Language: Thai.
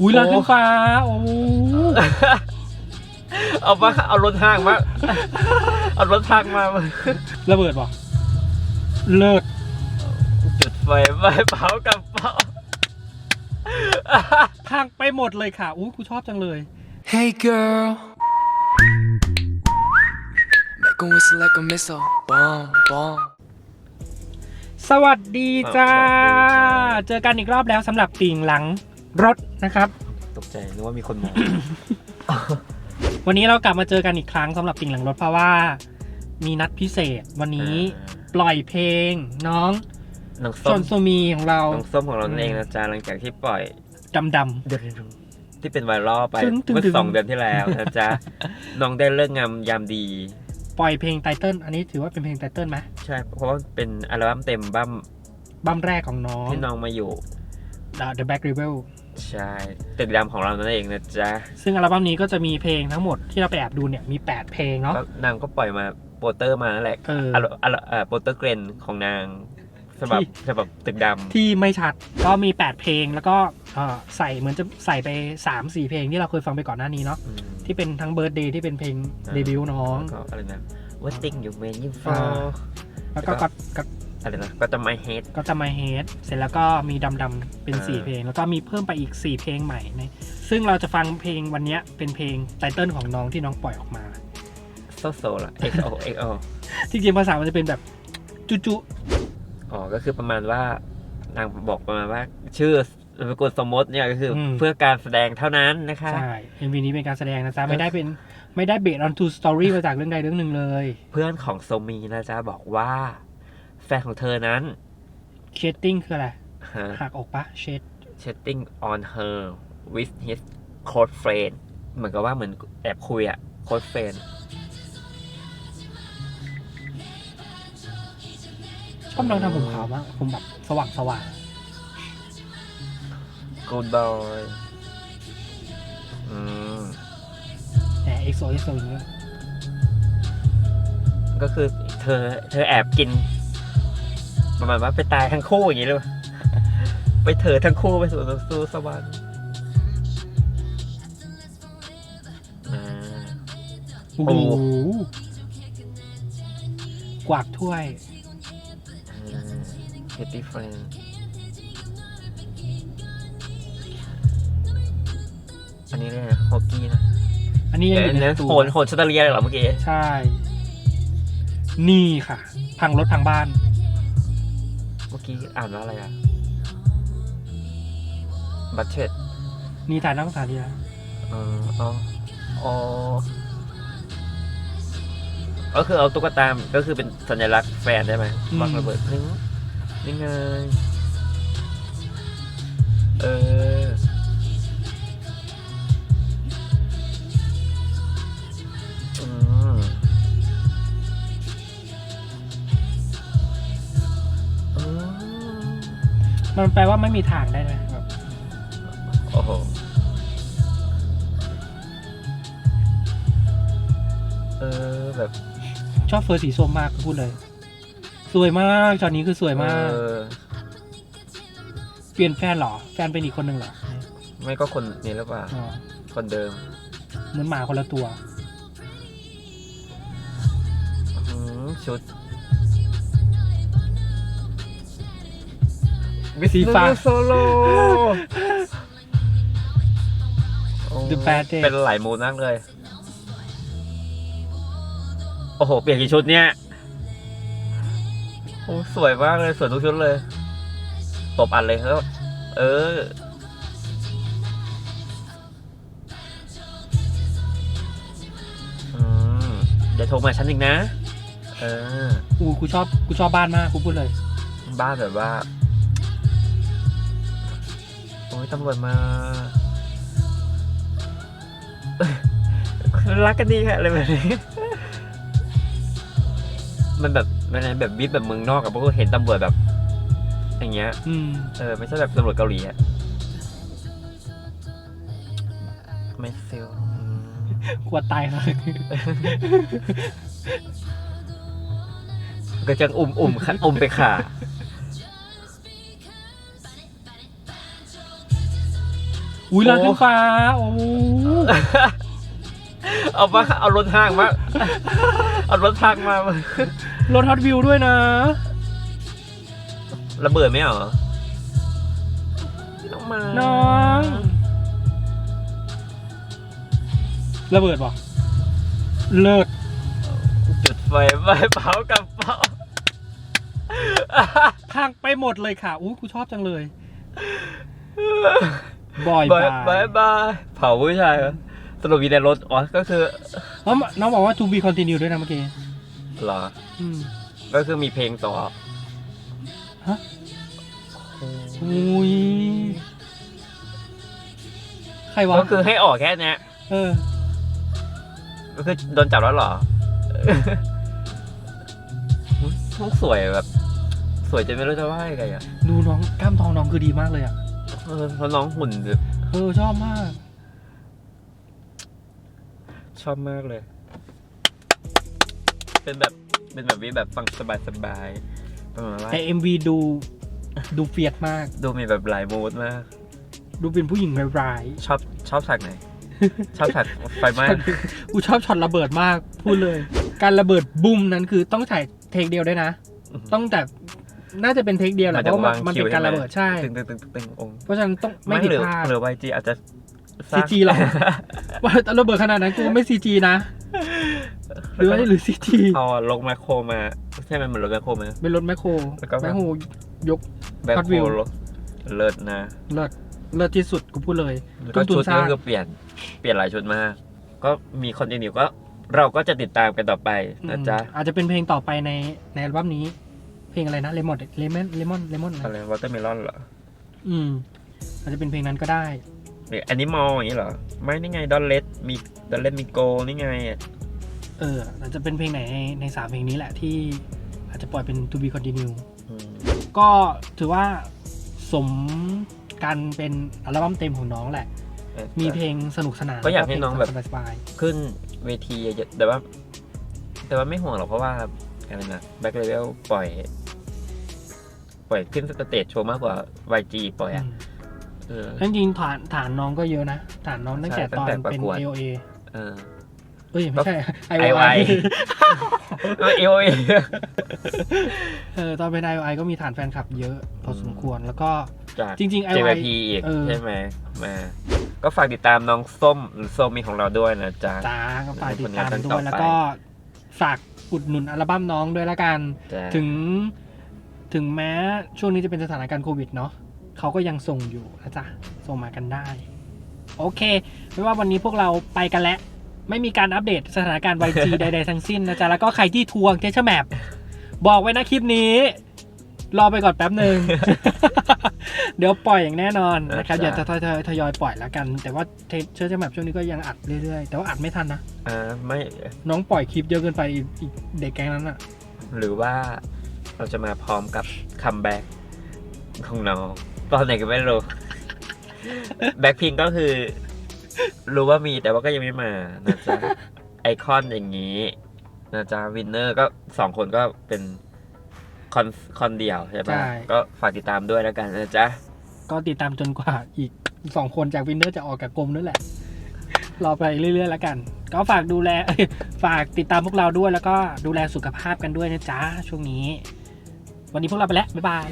อุ้ยร้านขึ้นฟ้าโอ้เอามาเอารถทางมา เอารถทางมา ระเบิดป่ะเลิศจุดไฟไม่เผากับเผาพังไปหมดเลยค่ะอุ้ยกูชอบจังเลย Hey girl. Make 'em whistle like a missile. Bomb, bomb. สวัสดีจ้า เจอกันอีกรอบแล้วสำหรับปิงหลัง รถนะครับ ตกใจนึกว่ามีคนมอง วันนี้เรากลับมาเจอกันอีกครั้งสำหรับปิงหลังรถเพราะว่า มีนัดพิเศษวันนี้ปล่อยเพลงน้องน้องชส้มนโซมีของเรา น้องส้มของเรานั่นเองนะจ๊ะหลังจากที่ปล่อยดำด เดือนที่เป็นไวรัลไปตึ้งตึ้งเมื่อตึ้งสองเดือนที่แล้วนะจ๊ะน้องได้เลิกงามยามดีำปล่อยเพลงไตเติ้ลอันนี้ถือว่าเป็นเพลงไตเติ้ลไหมใช่ เพราะว่าเป็นอัลบั้มเต็มบั้มบัมแรกของน้องที่น้องมาอยู่ The Back Rebel ใช่ตึกดำของเรานั่นเองนะจ๊ะซึ่งอัลบั้มนี้ก็จะมีเพลงทั้งหมดที่เราไปแอบดูเนี่ยมี 8 เพลงเนาะก็นางก็ปล่อยมาโปสเตอร์มานั่นแหละเอออัลอัลเอ่อโปสเตอร์เกรนของนางฉบับที่ฉบับตึกดำที่ไม่ชัดก็มี 8 เพลงแล้วก็เอ่อใส่เหมือนจะใส่ไป 3 4 เพลงที่เราเคยฟังไปก่อนหน้านี้เนาะอืมที่เป็นทั้งเบิร์ดเดย์ที่เป็นเพลงเดบิวต์น้องแล้วก็อะไรนะ What thing you made you อ่า fall แล้วก็ก็ก็ อะไรนะก็จะไม่เฮดก็จะมาเฮดเสร็จแล้วก็มีดำดำๆเป็นอ่า4เพลง แล้วก็มีเพิ่มไปอีก 4 เพลงใหม่นะซึ่งเราจะฟังเพลงวันเนี้ยเป็นเพลงไตเติ้ลของน้องที่น้องปล่อยออกมา โซโซละ XO XO จริงๆภาษามันจะเป็นแบบจุจุอ๋อก็คือประมาณว่านางบอกประมาณว่า ชื่อนามสกุลสมมติเนี่ยก็คืออม เพื่อการแสดงเท่านั้นนะคะ ใช่ MV นี้เป็นการแสดงนะจ๊ะ ไม่ได้เป็นไม่ได้เบสออนทูสตอรี่มาจากเรื่องใดเรื่องหนึ่งเลย เพื่อนของโซมีนะจ๊ะบอกว่าแฟนของเธอนั้นเชดติ้งคืออะไรฮะ หักอกปะเชด chatting on her with his close friend เหมือนกับว่าเหมือนแอบคุยอะ close friend ชอบน้องทำผมขาวมาก ผมแบบสว่างสว่าง good boy อืมแหมเอ็กโซเอ็กโซอย่างเงี้ยก็คือเธอเธอแอบกิน ประมาณว่าไปตายทั้งคู่อย่างนี้เลยไปเถอทั้งคู่ไปสู่สู่สวรรค์อ่าโอ้โหกวากถ้วยเฮตตี้เฟรนอันนี้เลยกนะฮอกกี้นะ อันนี้ยังเอ๊ะอยู่ในนั้นตู้โหนโหนชาตาเลียเลยเหรอเมื่อกี้ ใช่ นี่ค่ะ พังรถพังบ้าน เมื่อกี้อ่านว่าอะไรอะบัตเชตนี่ถ่ายนักศึกษาดีนะเอออ๋ออ๋อก็คือเอาตุ๊กตาก็คือเป็นสัญลักษณ์แฟนได้ไหมวางระเบิดนึงนี่ไง เอออื มันแปลว่าไม่มีทางได้ไหมแบบโอ้โหเออแบบชอบเฟอร์สีส้มมากพูดเลย สวยมากช็อตนี้คือสวยมาก เออเปลี่ยนแฟนเหรอ แฟนเป็นอีกคนหนึ่งเหรอไม่ก็คนนี้หรือเปล่า อ๋อคนเดิมเหมือนหมาคนละตัว อืมชุด สีฟ้า โซโล The Bad Day เป็นหลายมูดมากเลย โอ้โห เปลี่ยนกี่ชุดเนี่ย โอ้สวยมากเลย สวยทุกชุดเลย ตบอันเลยครับ เออ อืมเดี๋ยวโทรมาฉันอีกนะ เอออูกูชอบกูชอบบ้านมากกูพูดเลย บ้านแบบว่า โอ้ยตำรวจมา รักกันดีค่ะอะไรแบบนี้ มันแบบมันแบบวิทแบบเมืองนอกอะเพราะว่าเห็นตำรวจแบบ อย่างเงี้ย อืม เออไม่ใช่แบบตำรวจเกาหลีอะไม่เซลอืมกลัวตายเลยก็จะอุ่มอุ่มค่ะอุ่มไปค่ะ อุ้ยร้านเครื่องฟ้าโอ้โหเอามาเอารถทางมา เอารถทางมารถฮอตวิวด้วยนะ ระเบิดไหมเหรอน้องมาน้องระเบิดป่ะเลิศจุดไฟไฟเผากับเผาพังไปหมดเลยค่ะอู้กูชอบจังเลย บอยบายบาบายยบายเผาผู้ชายเหรอสรุปมีในรถอ๋อก็คือน้องน้องบอกว่า to be continue ด้วยนะเมื่อกี้เหรออืมก็คือมีเพลงต่อฮะอุ้ยใครวะก็คือให้ออกแค่เนี้ยเออ ก็คือโดนจับแล้วเหรอน้องสวยแบบ สวยจนไม่รู้จะว่ายังไงอะ ดูน้องกล้ามทองน้องคือดีมากเลยอะเออเพราะน้องหุ่นแบบเออชอบมาก ชอบมากเลย เป็นแบบเป็นแบบนี้แบบฟังสบายสบายๆประมาณว่าแต่ MV ดูดูเฟียดมาก ดูมีแบบหลายโหมดมาก ดูเป็นผู้หญิงร้ายชอบชอบฉากไหน ชอบฉากไฟไหม้ๆกูชอบช็อตระเบิดมาก พูดเลย การระเบิดบุ้มนั้นคือต้องถ่ายเทคเดียวด้วยนะ ต้องแต่ น่าจะเป็นเทคเดียวแหละมันเพจะราะว่ามันวางมันคิวเป็นการใช่ไหมระเบิดใช่ตึงตึงตึงตึงตึงองค์เพราะฉะนั้นต้องไม่ผิดหรือพลาดหรือวจีอาจจะสร้าง CG หรอว่าระเบิดขนาดนั้นกูไม่ CG นะหรือว่าหรือ CG เอาลงแมคโครมาใช่ไหมเหมือนรถแมคโครไหมเป็นรถแมคโครแล้วก็แมคโครยกแมค Hot โคร Wheel รถเลิศนะเลิศเลิศที่สุดกูพูดเลยแล้วต้ก็นทุนชุดสร้างก็คือเปลี่ยนเปลี่ยนหลายชุดมาก ก็มีคอนติเนียก็เราก็จะติดตามกันต่อไปนะจ๊ะอืมอาจจะเป็นเพลงต่อไปในในอัลบั้มนี้ เพลงอะไรนะเลมอนเลมอนเลมอนเลมอนอะไรวอเตอร์เมลอนเหรอ อืมอาจจะเป็นเพลงนั้นก็ได้หรือแอนิมอลอย่างนี้เหรอ ไม่นี่ไงดอนเลสมีดอนเลสมีโกนี่ไง เอออาจจะเป็นเพลงไหนในในสามเพลงนี้แหละที่อาจจะปล่อยเป็น to be continue อืมก็ถือว่าสมการเป็นอัลบั้มเต็มของน้องแหละ มีเพลงสนุกสนานก็อยากให้น้องแบบล้วเพลสบายขึ้นเวทีเยอะๆแต่ว่า แต่ว่าไม่ห่วงหรอกเพราะว่าอะไรนะแบ็คเลเวลปล่อย ปล่อยขึ้นสเตจโชว์มากกว่า YG ปล่อยๆอือะมเออแล้วจริงๆฐานฐานน้องก็เยอะนะ ฐานน้องตั้งแต่ใช่ตอนตั้งแต่ประเป็น กวด AOA เออ เอ้ย ไม่ใช่ IOI IOI เออเอโอเอเออตอนเป็น IOI ก็มีฐานแฟนคลับเยอะพอสมควรแล้วก็ จาก จริงๆ IOI JYP อีกเออ ใช่ไหมมาก็ฝากติดตามน้องส้มหรือส้มมีของเราด้วยนะจ๊ะ จ้าก็ฝากติดตามเป็นผลงานด้ต่วอยไปแล้วก็ฝากอุดหนุนอัลบั้มน้องด้วยละกัน จ้ะถึง ถึงแม้ช่วงนี้จะเป็นสถานการณ์โควิดเนาะเขาก็ยังส่งอยู่นะจ๊ะ ส่งมากันได้ โอเค ไม่ว่าวันนี้พวกเราไปกันแล้ว ไม่มีการอัปเดตสถานการณ์ YG ใด ๆ ทั้งสิ้นนะจ๊ะ แล้วก็ใครที่ทวงเทชแมปบอกไว้นะคลิปนี้ รอไปก่อนแป๊บหนึ่ง เดี๋ยวปล่อยอย่างแน่นอนนะครับนะจ๊ะเดี๋ยวจะทยอยทยอยปล่อยแล้วกัน แต่ว่าเทเชอร์แมปช่วงนี้ก็ยังอัดเรื่อยๆ แต่ว่าอัดไม่ทันนะอ่าไม่น้องปล่อยคลิปเยอะเกินไปอีกอีกเด็กแก๊งนั้นอะหรือว่า เราจะมาพร้อมกับคัมแบ็กของน้องตอนไหนก็ไม่รู้ แบ็คพิงก็คือ รู้ว่ามีแต่ว่าก็ยังไม่มานะจ๊ะไอคอนอย่างนี้นะจ๊ะวินเนอร์ก็สองคนก็เป็นคอนคอนเดียวใช่ปะก็ฝากติดตามด้วยแล้วกันนะจ๊ะ ก็ติดตามจนกว่าอีกสองคนจากวินเนอร์จะออกจากกรมนั่นแหละ รอไปเรื่อยๆแล้วกัน ก็ฝากดูแลเอ้ยฝากติดตามพวกเราด้วยแล้วก็ดูแลสุขภาพกันด้วยนะจ๊ะช่วงนี้ วันนี้พวกเราไปแล้ว บ๊ายบาย